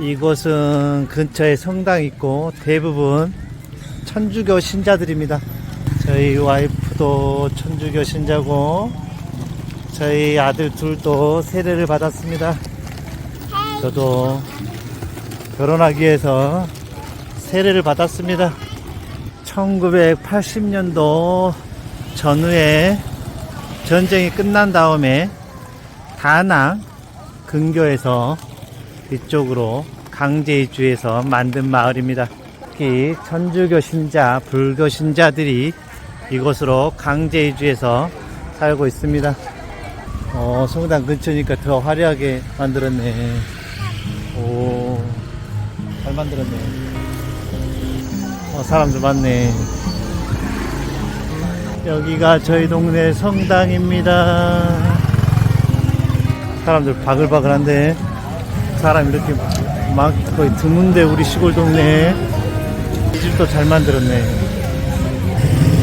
이곳은 근처에 성당 있고 대부분 천주교 신자들입니다. 저희 와이프도 천주교 신자고 저희 아들 둘도 세례를 받았습니다. 저도 결혼하기 위해서 세례를 받았습니다. 1980년도 전후에 전쟁이 끝난 다음에 다낭 근교에서 이쪽으로 강제 이주해서 만든 마을입니다. 특히 천주교 신자, 불교 신자들이 이곳으로 강제 이주해서 살고 있습니다. 어, 성당 근처니까 더 화려하게 만들었네. 오, 잘 만들었네. 어, 사람들 많네. 여기가 저희 동네 성당입니다. 사람들 바글바글한데 사람 이렇게 막 거의 드문데 우리 시골 동네에 이 집도 잘 만들었네.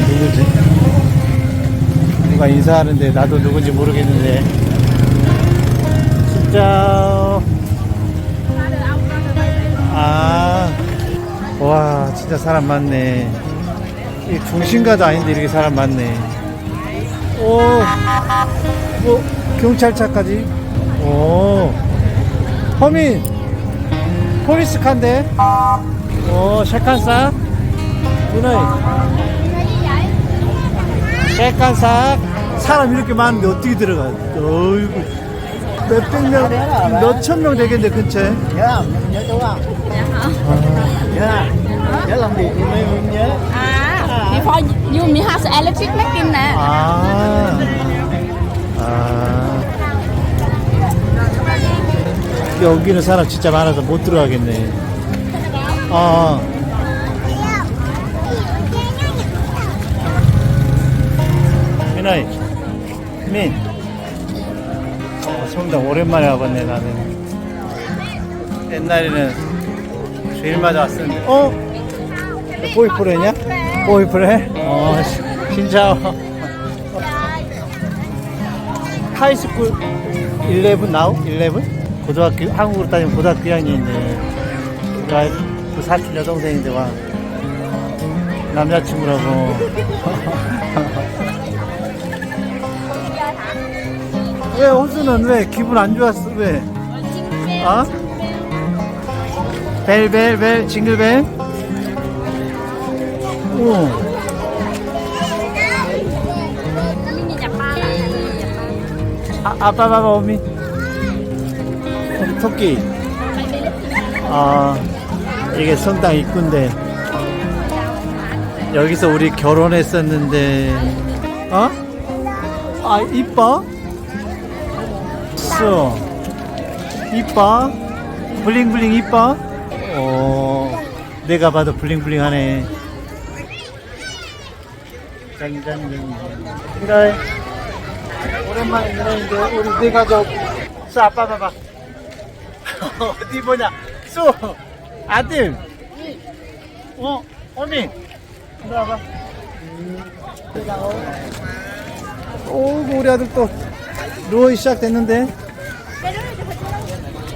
누구지? 누가 인사하는데 나도 누군지 모르겠는데 진짜 아, 와, 진짜 사람 많네. 이 중심가도 아닌데 이렇게 사람 많네. 오, 뭐, 경찰차까지? 오, 허민, 포리스카인데? 오, 셰칸싹? 누나이. 셰칸싹? 사람 이렇게 많은데 어떻게 들어가? 어이구. 몇백 명, 몇천 명 되겠네, 근처에. nhớ không nhớ chú không nhớ không nhớ làm gì thì mới mới nhớ À, before you me has electric machine nè. 아, 아. 여기는 사람 진짜 많아서 못 들어가겠네. 아. 민아이, 민. 어, 성당 오랜만에 와봤네, 나는. 옛날에는 주일마다 왔었는데. 어? 보이프레냐? 보이프레? 어, 시- 신짜오. 하이스쿨 11 나우? 11? 고등학교, 한국으로 따지면 고등학교 1학년인데, 우리 아이- 그 사촌 여동생인데 와. 남자친구라고. 왜, 호수는 왜? 기분 안 좋았어? 왜? 어? 벨, 벨, 벨, 징글벨? 오. 아, 아빠 어미 어미 토끼. 아 이게 성당 입구인데. 여기서 우리 결혼했었는데. 어? 아 이뻐? 쏘 이뻐? 블링블링 이뻐? 어 내가 봐도 블링블링하네. 짠짠짠 그래. 오랜만에 누나인데 우리 네 가족. 수 아빠 봐봐 어디 보냐? 수 아들. 어 어미. 이리 와봐. 오 우리 아들 또 누워 시작됐는데.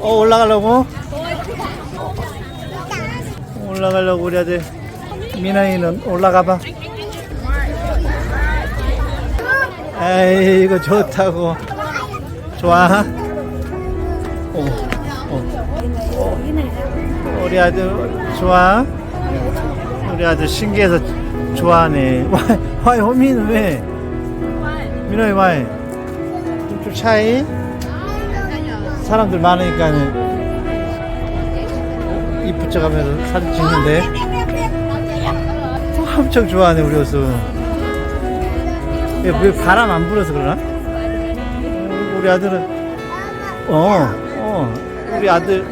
어 올라가려고? 올라가려고 우리 아들. 미나이는 올라가봐. 에이 이거 좋다고. 좋아? 오, 오. 우리 아들 좋아? 우리 아들 신기해서 좋아하네. 와이 와이 호미는 왜? 민호이 와이. 좀 차이? 사람들 많으니까는. 입 붙여가면서 사진 찍는데. 엄청 좋아하네 우리 호수 왜, 왜 바람 안 불어서 그러나? 어, 우리 아들은 어, 어, 우리 아들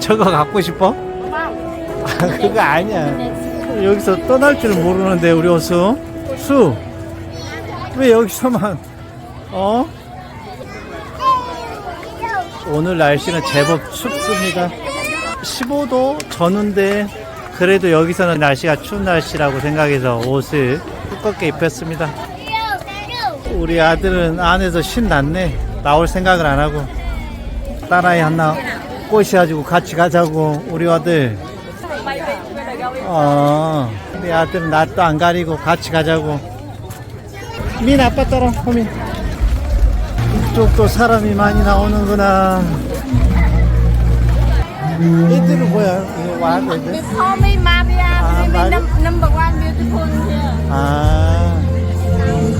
저거 갖고 싶어? 아, 그거 아니야. 여기서 떠날 줄 모르는데 우리 호수 수. 왜 여기서만 어? 오늘 날씨는 제법 춥습니다. 15도 전후인데 그래도 여기서는 날씨가 추운 날씨라고 생각해서 옷을 두껍게 입혔습니다. 우리 아들은 안에서 신났네. 나올 생각을 안 하고. 딸아이 하나 꼬셔가지고 같이 가자고 우리 아들. 어 우리 아들은 낯도 안 가리고 같이 가자고. 민 아빠 따라 호민 이쪽도 사람이 많이 나오는구나. 얘들은 뭐야? 이거 와 애들? Here. 아.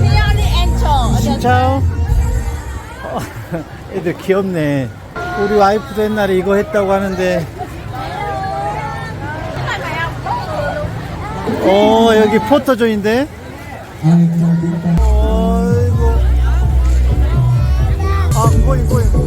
Here only angel. 진짜요? 어, 애들 귀엽네 우리 와이프도 옛날에 이거 했다고 하는데. 어 여기 포토존인데? 어이구 아 이거 이거 이거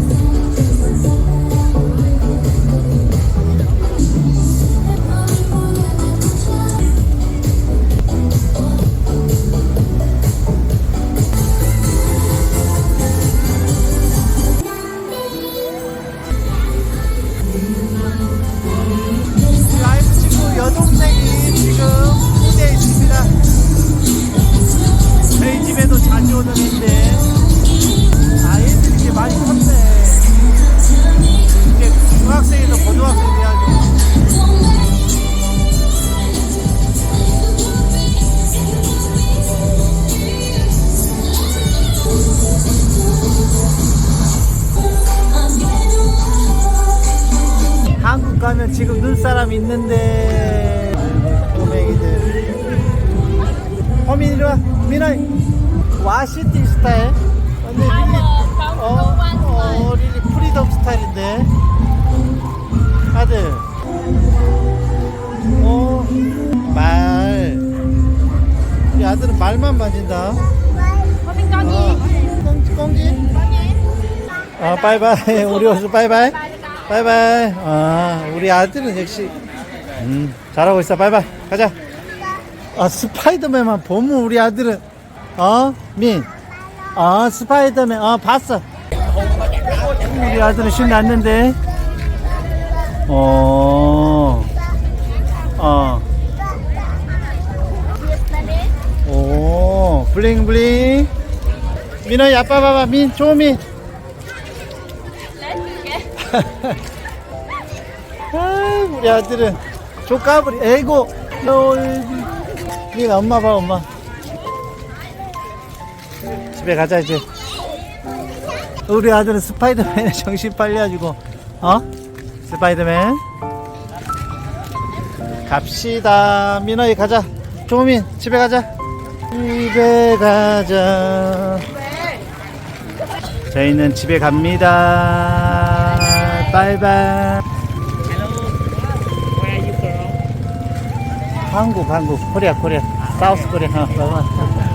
사람 있는데. 꼬맹이들. 허민 이리 와. 민아 와시티 스타일? 근데 릴리 어, 어 릴리 프리덤 스타일인데. 아들. 어 말. 우리 아들은 말만 만진다. con gì? 꽁지 꽁지? 아 바이바이. 우리 어서 바이바이 바이바이. 아 우리 아들은 역시 음 잘하고 있어. 바이바이. 가자. 아 스파이더맨만 보면 우리 아들은 어 민 아 스파이더맨. 어 봤어. 우리 아들은 신났는데. 어 어. 오, 블링블링. 민아이 아빠 봐봐, 민, 조민. 아, 우리 아들은 조까불이, 너, 민 엄마 봐, 엄마. 집에 가자, 이제. 우리 아들은 스파이더맨에 정신 빨려가지고, 어? 스파이더맨. 갑시다. 민아이 가자. 조민, 집에 가자. 집에 가자. 저희는 집에 갑니다. 바이바이. 한국, 한국, 코리아, 코리아. 사우스 코리아.